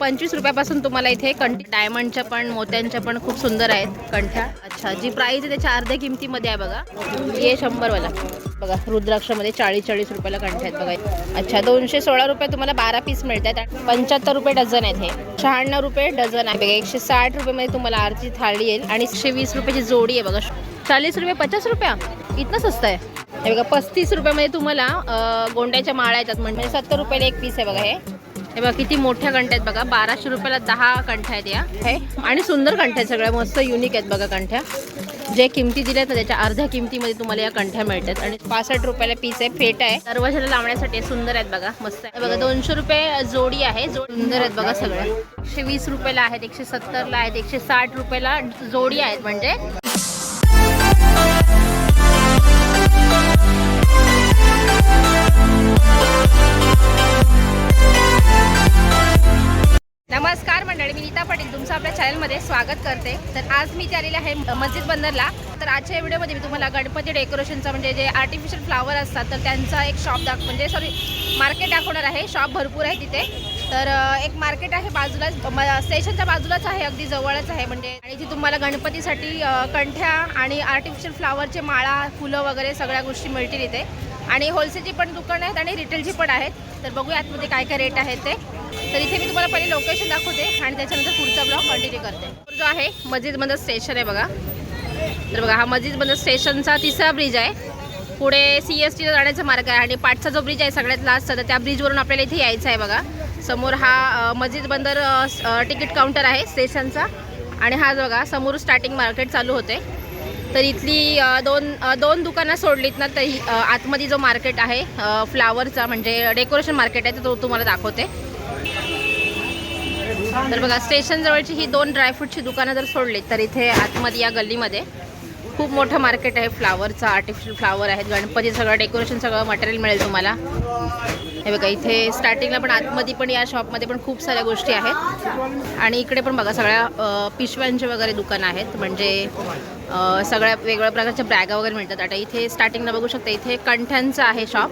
पंचवीस रुपयापासून तुम्हाला इथे कंठी डायमंडच्या पण मोत्यांच्या पण खूप सुंदर आहेत कंठ्या. अच्छा जी प्राईज आहे त्याच्या अर्ध्या किमतीमध्ये आहे बघा. हे शंभरवाला. बघा रुद्राक्षामध्ये चाळीस चाळीस रुपयाला कंठ्या आहेत बघा. अच्छा दोनशे सोळा रुपये तुम्हाला बारा पीस मिळतात पंच्याहत्तर रुपये डझन आहेत हे. शहाण्णव रुपये डझन आहे. बघा एकशे साठ रुपयेमध्ये तुम्हाला आरती थाळी येईल. आणि एकशे वीस रुपयाची जोडी आहे बघा. चाळीस रुपये पचास रुपया? इथनं स्वस्त आहे. हे बघा पस्तीस रुपयामध्ये तुम्हाला गोंड्याच्या माळा येतात. म्हणजे सत्तर रुपयाला एक पीस आहे बघा हे. हे बघा किती मोठ्या कंठ्या आहेत बघा. बाराशे रुपयाला दहा कंठ्या आहेत या. हे? आणि सुंदर कंठ्या आहेत सगळ्या मस्त युनिक आहेत बघा कंठ्या. जे किमती दिल्या ना त्याच्या अर्ध्या किमतीमध्ये तुम्हाला या कंठ्या मिळतात. आणि पासष्ट रुपयाला पीस आहे फेट आहे. दरवाजाला लावण्यासाठी सुंदर आहेत बघा मस्त आहे. बघा दोनशे रुपये जोडी आहे. सुंदर आहेत बघा सगळ्या एकशे वीस रुपयाला आहेत एकशे सत्तरला आहेत एकशे साठ रुपयाला जोडी आहेत म्हणजे. करते. तर आज मी इथे आलेले आहे मस्जिद बंदरला. तर आजच्या या व्हिडिओमध्ये मी तुम्हाला गणपती डेकोरेशनचा म्हणजे जे आर्टिफिशियल फ्लावर असतात तर त्यांचा एक शॉप दाख म्हणजे सॉरी मार्केट दाखवणार आहे. शॉप भरपूर आहे तिथे. तर एक मार्केट आहे बाजूलाच. म- स्टेशनच्या बाजूलाच आहे अगदी जवळच आहे म्हणजे. आणि इथे तुम्हाला गणपतीसाठी कंठ्या आणि आर्टिफिशियल फ्लावरचे माळा फुलं वगैरे सगळ्या गोष्टी मिळतील इथे. आणि होलसेलची पण दुकानं आहेत आणि रिटेलची पण आहेत. तर बघूया आतमध्ये म्हणजे काय काय रेट आहेत ते. तर इथे मी तुम्हाला पहिले लोकेशन दाखवते आणि त्याच्यानंतर पुढचा ब्लॉग कंटिन्यू करते. जो आहे मस्जिद बंदर स्टेशन आहे बघा. तर बघा हा मस्जिद बंदर स्टेशनचा तिसरा ब्रिज आहे. पुढे सी एस टीला जाण्याचा मार्ग आहे आणि पाठचा जो ब्रिज आहे सगळ्यात लास्टचा तर त्या ब्रिजवरून आपल्याला इथे यायचं आहे बघा. समोर हा मस्जिद बंदर तिकीट काउंटर आहे स्टेशनचा आणि हा बघा समोर स्टार्टिंग मार्केट चालू होते. तर इथली दोन दोन दुकानं सोडलीत ना तर आतमध्ये जो मार्केट आहे फ्लावरचा म्हणजे डेकोरेशन मार्केट आहे तर तो तुम्हाला दाखवते. तर बघा स्टेशन जवळची ही दोन ड्रायफ्रूटची दुकानं जर सोडली तर इथे आतमध्ये या गल्लीमध्ये खूप मोठं मार्केट आहे. फ्लावरचं आर्टिफिशियल फ्लावर आहेत. गणपती सगळं डेकोरेशन सगळं मटेरियल मिळेल तुम्हाला. हे बघा इथे स्टार्टिंगला पण आतमध्ये पण या शॉपमध्ये पण खूप साऱ्या गोष्टी आहेत. आणि इकडे पण बघा सगळ्या पिशव्यांचे वगैरे दुकानं आहेत. म्हणजे सगळ्या वेगवेगळ्या प्रकारच्या बॅगा वगैरे मिळतात. आता इथे स्टार्टिंगला बघू शकता इथे कंठ्यांचं आहे शॉप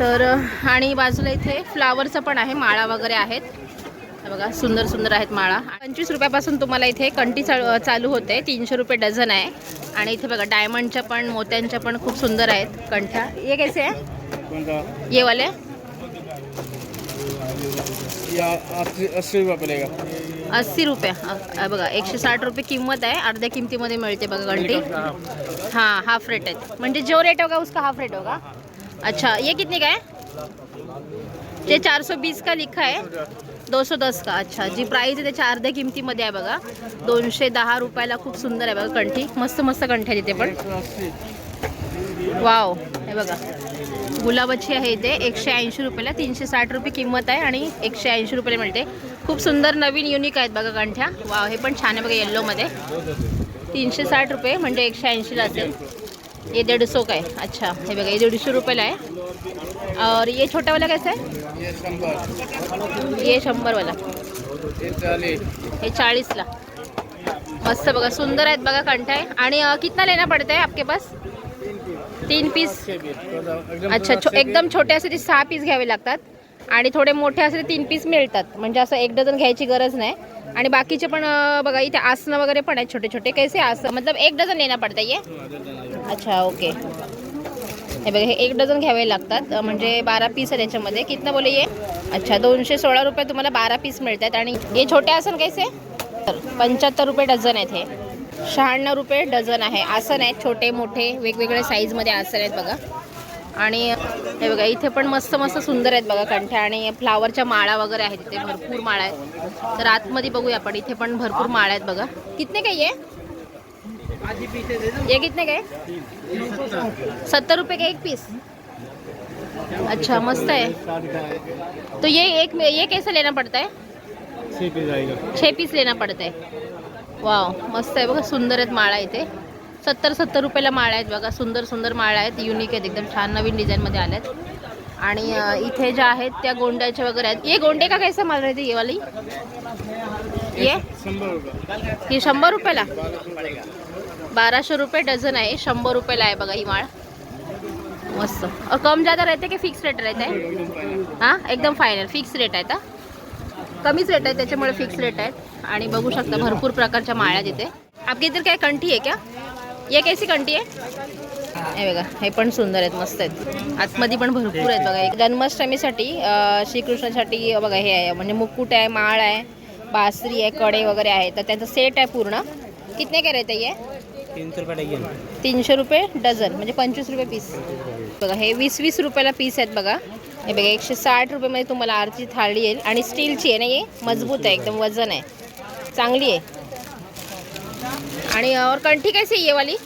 तर आणि बाजूला इथे फ्लावरचं पण आहे. माळा वगैरे आहेत. बघा सुंदर सुंदर आहेत माळा. पंचवीस रुपयापासून तुम्हाला इथे कंटी चालू चालू होते. तीनशे रुपये डझन आहे. आणि इथे बघा डायमंडच्या पण मोत्यांच्या पण खूप सुंदर आहेत कंठ्या. ये कैसे आहे ये वाले? अस्सी रुपये. बघा एकशे साठ रुपये किंमत आहे. अर्ध्या किमतीमध्ये मिळते बघा कंटी. हां हाफ रेट आहेत. म्हणजे जो रेट होगा उसका हाफ रेट होगा. अच्छा ये कितने का है? ये चार सौ बीस का लिखा है. दोनशे दस का? अच्छा. जी प्राईज आहे त्याच्या अर्ध्या किमतीमध्ये आहे बघा. दोनशे दहा रुपयाला खूप सुंदर आहे बघा कंठी. मस्त मस्त कंठी आहे तिथे पण. वाव हे बघा. गुलाबाची आहे इथे. एकशे ऐंशी रुपयाला तीनशे साठ रुपये किंमत आहे आणि एकशे ऐंशी रुपयाला मिळते. खूप सुंदर नवीन युनिक आहेत बघा कंठ्या. वाव हे पण छान आहे बघा येल्लोमध्ये तीनशे साठ रुपये म्हणजे एकशे ऐंशीला असेल. ये दीडसो काय अच्छा. हे बघा ये दीडशे रुपयाला आहे. और ये छोट्यावाला कसं आहे? ये शंभर शंभरवाला. हे चाळीसला. मस्त बघा सुंदर आहेत बघा कंठाय आणि कितना लेना पड़ता आहे आपके पास? तीन पीस. अच्छा छो एकदम छोटे असे ते सहा पीस घ्यावे लागतात. आणि थोडे मोठे असे ते तीन पीस मिळतात. म्हणजे असं एक डझन घ्यायची गरज नाही. आणि बाकीचे पण बघा इथे आसनं वगैरे पण आहेत छोटे छोटे कैसे आसन? मतलब एक डझन लेना पडतं ये? अच्छा ओके. हे बघा हे एक डझन घ्यावे लागतात. म्हणजे बारा पीस आहे त्याच्यामध्ये कितना बोले ये? अच्छा दोनशे सोळा रुपये तुम्हाला बारा पीस मिळतात. आणि हे छोटे आसन कैसे? तर पंच्याहत्तर रुपये डझन आहेत हे. शहाण्णव रुपये डझन आहे. आसन आहेत छोटे मोठे वेगवेगळ्या साईजमध्ये आसन आहेत बघा. आणि हे बघा इथे पण मस्त मस्त सुंदर आहेत बघा कंठ्या. आणि फ्लावरच्या माळा वगैरे आहेत इथे भरपूर माळा आहेत. तर आतमध्ये बघूया आपण. इथे पण भरपूर माळा आहेत बघा. कितने काही आहे ये कितने काय सत्तर रुपये का एक पीस? अच्छा मस्त है तो ये एक ये कैसे लेना पड़ता है? छः पीस आएगा। छः पीस लेना पड़ता है। वाव मस्त आहे बघा सुंदर आहेत माळा इथे. सत्तर सत्तर रुपयाला माळा आहेत बघा सुंदर सुंदर माळा आहेत युनिक आहेत एकदम छान नवीन डिझाईनमध्ये आल्यात. आणि अ, इथे ज्या आहेत त्या गोंड्याच्या वगैरे आहेत. ये गोंडे का कैसा माल रहते ये वाली? ये? ही शंभर रुपयाला? बाराशे रुपये डझन आहे शंभर रुपयाला आहे बघा ही माळ. मस्त. कम ज़्यादा राहते की फिक्स रेट राहते? हां? एकदम फायनल फिक्स रेट आहे तर कमीच रेट आहे त्याच्यामुळे फिक्स रेट आहेत. आणि बघू शकता भरपूर प्रकारच्या माळ्या तिथे आपल्या इथे काय कंठी आहे क्या? एक कैसी कंठी आहे? हे बघा हे पण सुंदर आहेत मस्त आहेत. आतमध्ये पण भरपूर आहेत बघा. जन्माष्टमीसाठी श्रीकृष्णासाठी बघा हे आहे. म्हणजे मुकुट आहे माळ आहे बासरी आहे कडे वगैरे आहे. तर त्यांचा सेट आहे पूर्ण. कितने काय रेट आहे तीनशे रुपये डझन म्हणजे पंचवीस रुपये पीस. बघा हे वीस वीस रुपयाला पीस आहेत बघा. हे बघा एकशे साठ रुपयेमध्ये तुम्हाला आरची थाळी येईल आणि स्टीलची आहे ना हे मजबूत आहे एकदम वजन आहे. चांगली आहे. आणि और कंठी कैसी ये वाली?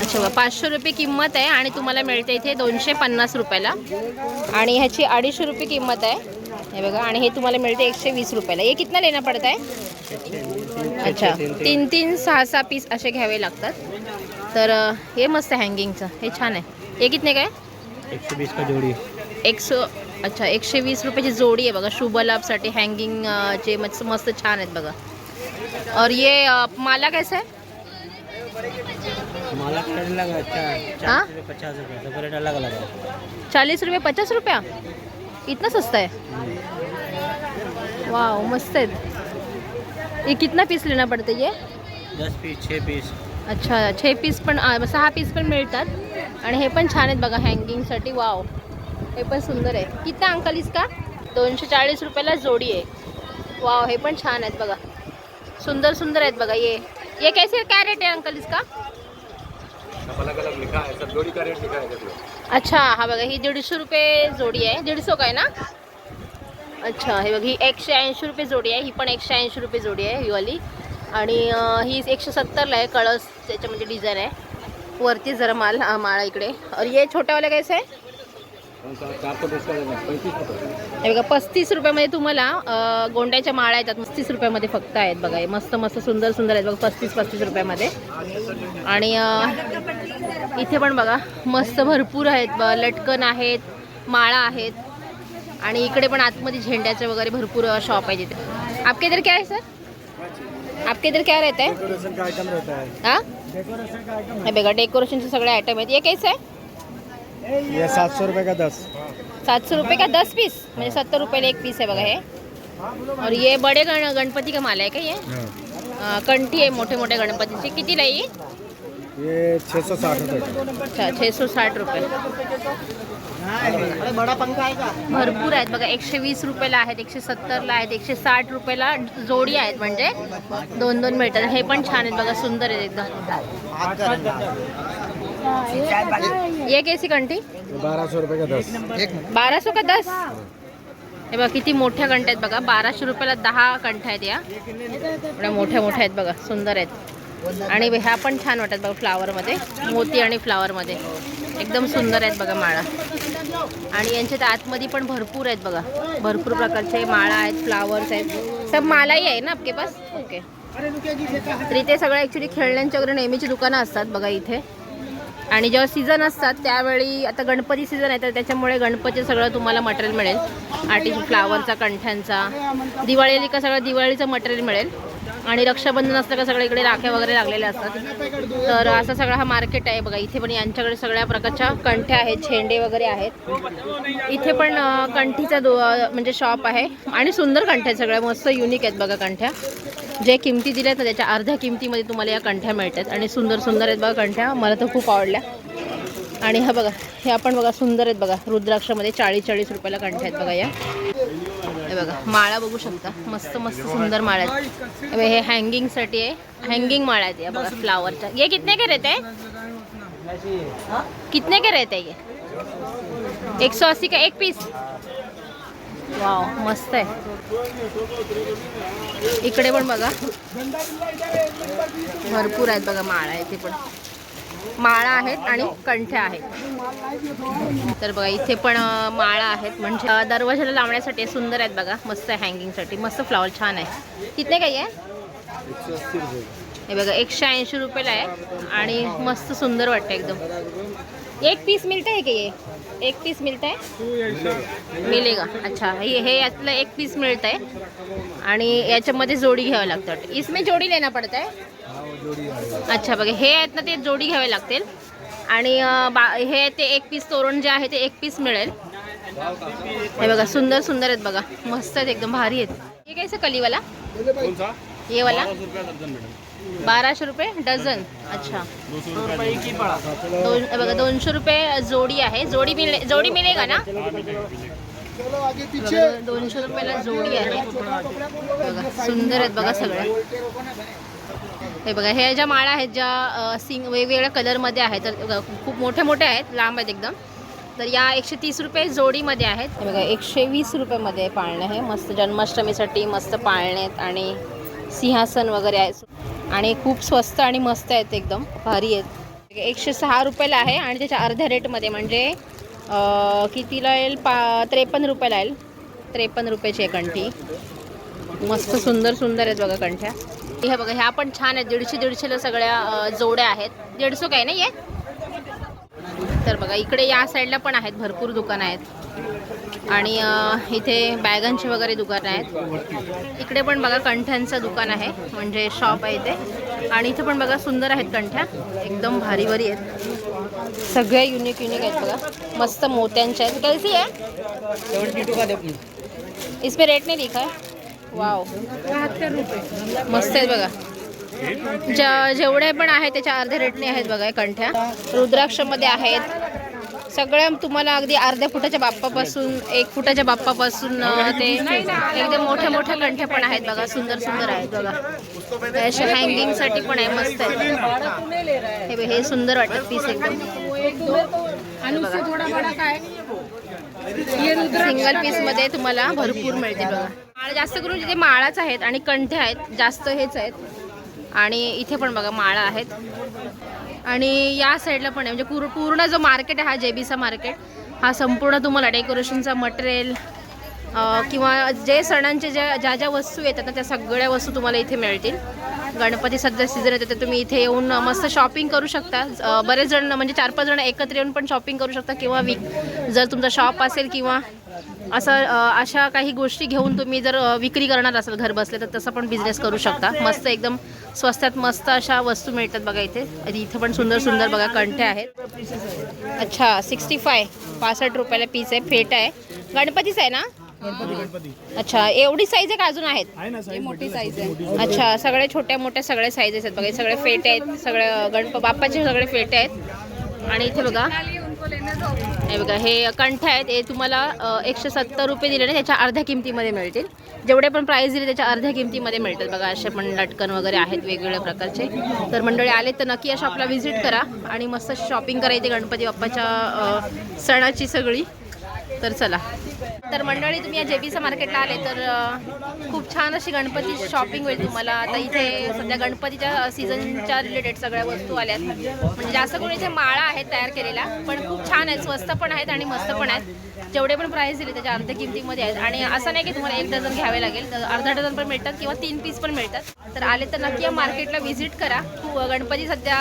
अच्छा बघा पाचशे रुपये किंमत आहे आणि तुम्हाला मिळते इथे दोनशे पन्नास रुपयाला. आणि ह्याची अडीचशे रुपये किंमत आहे. हे बघा आणि हे तुम्हाला मिळते एकशे वीस रुपयाला. हे कितना लेना पडत आहे अच्छा तीन तीन सहा सहा पीस असे घ्यावे लागतात. तर हे मस्त आहे हँगिंगचं. हे छान आहे. हे कितने काय? एक सौ बीस का जोड़ी? एकशे अच्छा एकशे वीस रुपयाची जोडी आहे बघा. शुभ लाभसाठी हँगिंग चे मस्त मस्त छान आहेत बघा. और ये माला कैसा है? माला पचास रुपये. चालीस रुपये पचास रुपया? इतना सस्ता है? वाह मस्त आहेत. ये कितना पीस लेना पड़ता है? ये दस पीस छः पीस अच्छा छे पीस पण सहा पीस पण मिळतात. आणि हे पण छान आहेत बघा हँगिंगसाठी वाव. हे पण सुंदर आहे. किती अंकल इसका दोनशे चाळीस रुपयाला जोडी आहे. वाव हे पण छान आहेत बघा. सुंदर सुंदर आहेत बघा ये. ये कैसे काय रेट आहे अंकल इसका? अलग अलग लिखा है सब जोड़ी का रेट लिखा है अच्छा हा बघा ही दीडशे रुपये जोडी आहे. दीडशे काय ना? अच्छा हे बघ ही एकशे ऐंशी रुपये जोडी आहे ही पण एकशे ऐंशी रुपये जोडी आहे ही वाली आणि ही एकशे सत्तरला आहे कळस त्याच्यामध्ये डिझाईन आहे. वरती जरा माल माळा इकडे. और ये छोट्यावाला कैसे आहे हे बघा पस्तीस रुपयामध्ये तुम्हाला गोंड्याच्या माळा येतात. पस्तीस रुपयामध्ये फक्त आहेत बघा हे मस्त मस्त सुंदर सुंदर आहेत बघा पस्तीस पस्तीस रुपयामध्ये. आणि इथे पण बघा मस्त भरपूर आहेत ब- लटकन आहेत माळा आहेत. आणि इकडे पण आतमध्ये झेंड्याचे वगैरे भरपूर शॉप आहे तिथे आपके इधर क्या है सर आपके इधर क्या रहता है? डेकोरेशन का आइटम रहता है. हां? डेकोरेशन का आइटम बघा डेकोरेशनचे सगळे आयटम आहेत. कैसे आहे ये सात सौ रुपये का दस. सात सौ रुपये का दस पीस म्हणजे सत्तर रुपयाला एक पीस आहे बघा हे. और ये बड़े गण गणपती का माला है क्या ये? कंठी आहे मोठे मोठे गणपतीची. कितीला आहे ये छः सौ साठ रुपये अच्छा छे सौ साठ रुपये. का भरपूर आहेत. बघा एकशे वीस रुपयाला आहेत एकशे सत्तरला आहेत एकशे साठ रुपयाला जोडी आहेत. म्हणजे दोन दोन मिळतात. हे पण छान आहेत. बघा सुंदर आहेत एकदम. ये कैसी कंठी बारह सौ रुपये का दस? बारा सौ का दस? हे बघा किती मोठ्या कंठ्या आहेत. बघा बाराशे रुपयाला दहा कंठ्या आहेत या. एवढ्या मोठ्या मोठ्या आहेत. बघा सुंदर आहेत. आणि ह्या पण छान वाटतात. बघा फ्लावरमध्ये मोती आणि फ्लावरमध्ये एकदम सुंदर आहेत बघा माळा. आणि यांच्यात आतमध्ये पण भरपूर आहेत बघा. भरपूर प्रकारचे माळा आहेत फ्लावर्स आहेत. सब मालाही आहे ना आपके पास? ओके तर इथे सगळं ॲक्च्युली खेळण्यांच्या वगैरे नेहमीची दुकानं असतात बघा इथे. आणि जेव्हा सीझन असतात त्यावेळी आता गणपती सीझन आहे तर त्याच्यामुळे गणपती सगळं तुम्हाला मटेरियल मिळेल. आर्टिफिशियल फ्लावरचा कंठ्यांचा. दिवाळीला का सगळं दिवाळीचं मटेरियल मिळेल. आणि रक्षाबंधन असलं का सगळ्या इकडे राख्या वगैरे लागलेल्या असतात. तर असं सगळं हा मार्केट आहे बघा. इथे पण यांच्याकडे सगळ्या प्रकारच्या कंठ्या आहेत झेंडे वगैरे आहेत. इथे पण कंठीचा दो म्हणजे शॉप आहे. आणि सुंदर कंठ्या आहेत सगळ्या. मस्त युनिक आहेत बघा कंठ्या. जे किमती दिल्या ना त्याच्या अर्ध्या किमतीमध्ये तुम्हाला या कंठ्या मिळतात. आणि सुंदर सुंदर आहेत बघा कंठ्या. मला तर खूप आवडल्या. आणि हा बघा हे आपण बघा सुंदर आहेत बघा. रुद्राक्षामध्ये चाळीस चाळीस रुपयाला कंठ्या आहेत बघा या. हे बघा माळा बघू शकता. मस्त मस्त सुंदर माळा आहेत हे हँगिंगसाठी आहे. हँगिंग माळा आहेत या बघा फ्लावरच्या ये कितने के रहते हैं कितने के रहते हैं? ये एक सौ अस्सी का? एक पीस वाव मस्त आहे. इकडे पण बघा. भरपूर आहेत बघा माळा आहे ते पण माळा आहेत आणि कंठ्या आहेत. तर बघा इथे पण माळा आहेत. म्हणजे दरवाजाला लावण्यासाठी सुंदर आहेत बघा. मस्त आहे हँगिंगसाठी मस्त फ्लॉवर छान आहे. कितने काही आहे? हे बघा एकशे ऐंशी रुपयाला आहे. आणि मस्त सुंदर वाटतं एकदम. एक पीस मिळतं आहे की ये एक पीस मिळतं आहे? मिलेगा. अच्छा हे हे यातलं एक पीस मिळतं आहे आणि याच्यामध्ये जोडी घ्यावं लागतं इसमें जोडी लेना पडत आहे अच्छा बघा हे आहेत ना ते जोडी घ्यावे लागतील. आणि बा हे ते एक पीस तोरण जे आहे ते एक पीस मिळेल. हे बघा सुंदर सुंदर आहेत बघा. मस्त आहेत एकदम भारी आहेत. हे काय कलीवाला? कौन सा ये वाला? बाराशे रुपये डझन अच्छा. की दोन हे बघा दोनशे रुपये जोडी आहे. जोडी मिळे जोडी ना? हाँ मिलेगा मिलेगा. बघा, दोनशे रुपयाला जोडी आहे. बघा सुंदर आहेत बघा सगळ्या. हे बघा हे ज्या माळा आहेत ज्या सिंग वेगवेगळ्या कलरमध्ये आहेत तर खूप मोठे मोठे आहेत लांब आहेत एकदम. तर या एकशे तीस रुपये जोडीमध्ये आहेत. हे बघा एकशे वीस रुपयेमध्ये पाळणे हे मस्त जन्माष्टमीसाठी मस्त पाळणे आहेत आणि सिंहासन वगैरे आहे. आणि खूप स्वस्त आणि मस्त आहेत एकदम भारी आहेत. एकशे सहा रुपयाला आहे आणि त्याच्या अर्ध्या रेटमध्ये म्हणजे कितीला येईल? पा त्रेपन्न रुपयाला येईल. त्रेपन्न रुपयाची आहे कंठी. मस्त सुंदर सुंदर आहेत बघा कंठ्या. हे बघा ह्या पण छान आहेत. दीडशे दीडशेला सगळ्या जोड्या आहेत. दीडशे काय नाही आहे तर बघा इकडे या साईडला पण आहेत. भरपूर दुकानं आहेत. आणि इथे बॅगांची वगैरे दुकानं आहेत. इकडे पण बघा कंठ्यांचं दुकान आहे. म्हणजे शॉप आहे इथे. आणि इथे पण बघा सुंदर आहेत कंठ्या. एकदम भारी भारी आहेत. सगळे युनिक युनिक आहेत बघा. मस्त मोत्यांच्या आहेत. कैसी आहे? सेवेंटी टू का दे इस पे रेट नहीं लिखा है वाव. मस्त आहेत बघा. ज्या जेवढे पण आहेत त्याच्या अर्ध्या रेटने आहेत बघा कंठ्या. रुद्राक्षमध्ये आहेत. सगळ्या तुम्हाला अगदी अर्ध्या फुटाच्या बाप्पापासून एक फुटाच्या बाप्पापासून ते एकदम मोठ्या मोठ्या कंठ्या पण आहेत बघा. सुंदर सुंदर आहेत बघा. अशा हँगिंगसाठी पण आहे मस्त आहे हे हे सुंदर वाटतं पीस एकदम. सिंगल पीसमध्ये तुम्हाला भरपूर मिळते बघा. माळ जास्त करून तिथे माळाच आहेत आणि कंठे आहेत जास्त हेच आहेत. आणि इथे पण बघा माळा आहेत. आणि या साईडला पण आहे. म्हणजे पूर पूर्ण जो मार्केट आहे हा जेबीचा मार्केट. हा संपूर्ण तुम्हाला डेकोरेशनचा मटेरियल किंवा जे सणांचे ज्या ज्या ज्या वस्तू येतात ना त्या सगळ्या वस्तू तुम्हाला इथे मिळतील. गणपती सध्या सीझन येते तर तुम्ही इथे येऊन मस्त शॉपिंग करू शकता. बरेच जण म्हणजे चार पाच जण एकत्र येऊन पण शॉपिंग करू शकता. किंवा विक जर तुमचा शॉप असेल किंवा असं अशा काही गोष्टी घेऊन तुम्ही जर विक्री करणार असाल घर बसले तर तसा पण बिझनेस करू शकता. मस्त एकदम स्वस्तात मस्त अशा वस्तू मिळतात बघा इथे. आणि इथे पण सुंदर सुंदर बघा कंठे आहेत. अच्छा सिक्स्टी फाय पासष्ट रुपयाला पीस आहे फेट आहे. गणपतीच आहे ना? अच्छा एवढी साईज आहे का अजून आहेत? मोठी साइज है अच्छा सगळे छोट्या मोठ्या सगळे साईजेस आहेत बघा. हे सगळे फेटे आहेत सगळे गणप बाप्पाचे सगळे फेटे आहेत. आणि इथे बघा. हे बघा हे कंठ आहेत. हे तुम्हाला एकशे सत्तर रुपये दिले ना त्याच्या अर्ध्या किमतीमध्ये मिळतील. जेवढे पण प्राईस दिले त्याच्या अर्ध्या किमतीमध्ये मिळतात. बघा असे पण लटकन वगैरे आहेत वेगवेगळ्या प्रकारचे. तर मंडळी आले तर नक्की या शॉपला व्हिजिट करा. आणि मस्त शॉपिंग करायची गणपती बाप्पाच्या सणाची सगळी. तर चला. तर मंडळी तुम्ही या जेबीचा मार्केटला आले तर खूप छान अशी गणपती शॉपिंग होईल तुम्हाला. आता इथे सध्या गणपतीच्या सीझनच्या रिलेटेड सगळ्या वस्तू आल्यात. म्हणजे जास्त करून इथे माळा आहेत तयार केलेल्या पण खूप छान आहेत. स्वस्त पण आहेत आणि मस्त पण आहेत. जेवढे पण प्राईस दिले त्याच्या अर्ध्या किमतीमध्ये आहेत. आणि असं नाही की तुम्हाला एक डझन घ्यावे लागेल तर अर्धा डझन पण मिळतात किंवा तीन पीस पण मिळतात. तर आले तर नक्की या मार्केटला व्हिजिट करा. गणपती सध्या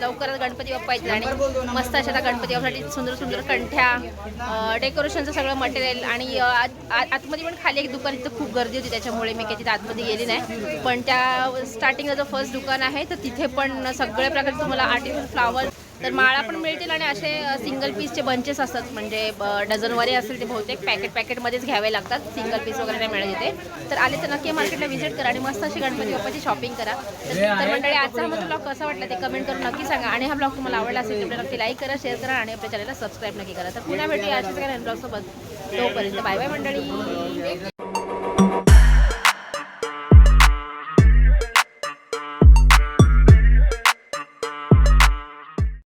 लवकरच गणपती बाप्पा येतील आणि मस्त अशा त्या गणपती बाप्पासाठी सुंदर सुंदर कंठ्या डेकोरेशनचं सगळं मटेरियल आणि आत- आतमध्ये पण खाली एक दुकान तिथं खूप गर्दी होती त्याच्यामुळे मी काही तिथे आतमध्ये गेली नाही. पण त्या स्टार्टिंगला जो फर्स्ट दुकान आहे तर तिथे पण सगळ्या प्रकारचे तुम्हाला आर्टिफिशियल फ्लावर तर माळा पण मिळतील आणि असे सिंगल पीसचे बंचेस असतात. म्हणजे डझनवारी असेल ते बहुतेक पॅकेट पॅकेटमध्येच घ्यावे लागतात. सिंगल पीस वगैरे नाही मिळत इथे. तर आले तर नक्की मार्केटला व्हिजिट करा आणि मस्त अशी गणपती बाप्पाची शॉपिंग करा. तर मंडळी आजचा हा ब्लॉग कसा वाटला ते कमेंट करून नक्की सांगा. आणि हा ब्लॉग तुम्हाला आवडला असेल तर नक्की लाईक करा शेअर करा आणि आपल्या चॅनलला सबस्क्राईब नक्की करा. तर पुन्हा भेटूया अशाच ब्लॉगसोबत तोपर्यंत बाय बाय मंडळी.